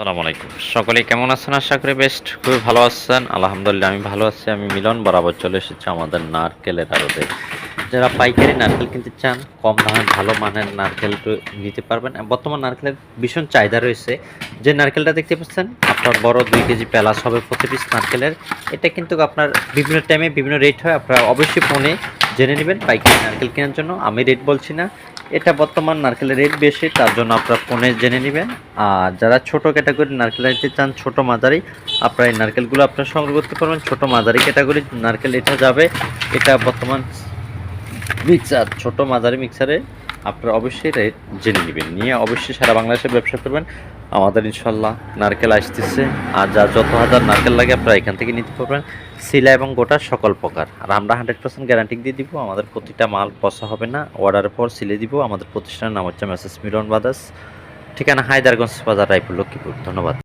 আলাইকুম। সকলে কেমন আছেন? আশা করি বেস্ট খুবই ভালো আছেন। আলহামদুলিল্লাহ, আমি ভালো আছি। আমি মিলন বরাবর চলে এসেছি আমাদের নারকেলের আড়তে। যারা পাইকারি নারকেল কিনতে চান, কম দামে ভালো মানের নারকেল নিতে পারবেন। বর্তমান নারকেলের ভীষণ চাহিদা রয়েছে। যে নারকেলটা দেখতে পাচ্ছেন, আপনার বড় দুই কেজি প্যালাস হবে প্রতি পিস নারকেলের। এটা কিন্তু আপনার বিভিন্ন টাইমে বিভিন্ন রেট হয়। আপনারা অবশ্যই ফোনে জেনে নেবেন পাইকারি নারকেল কেনার জন্য। আমি রেট বলছি না। এটা বর্তমান নারকেলের রেট বেশি, তার জন্য আপনারা ফোনে জেনে নেবেন। আর যারা ছোট ক্যাটাগরি নারকেল নিতে চান, ছোট মাঝারি, আপনারা এই নারকেলগুলো আপনারা সংগ্রহ করতে পারবেন। ছোট মাঝারি ক্যাটাগরি নারকেল এটা যাবে, এটা বর্তমান মিক্সার ছোট মাঝারি মিক্সারে আপনারা অবশ্যই রেট জেনে নেবেন। নিয়ে অবশ্যই সারা বাংলাদেশে ব্যবসা করবেন। আমাদের ইনশাল্লাহ নারকেল আসতেছে। আর যা যত হাজার নারকেল লাগে আপনারা এখান থেকে নিতে পারবেন। সিলা এবং গোটা সকল প্রকার। আর আমরা হান্ড্রেড পার্সেন্ট গ্যারান্টি দিয়ে দিব, আমাদের প্রতিটা মাল পচা হবে না। অর্ডারের পর সিলে দিব। আমাদের প্রতিষ্ঠানের নাম হচ্ছে মেসেজ মিলন বাদাস ঠিকানা হায়দারগঞ্জ বাজার, রায়পুর, লক্ষ্মীপুর। ধন্যবাদ।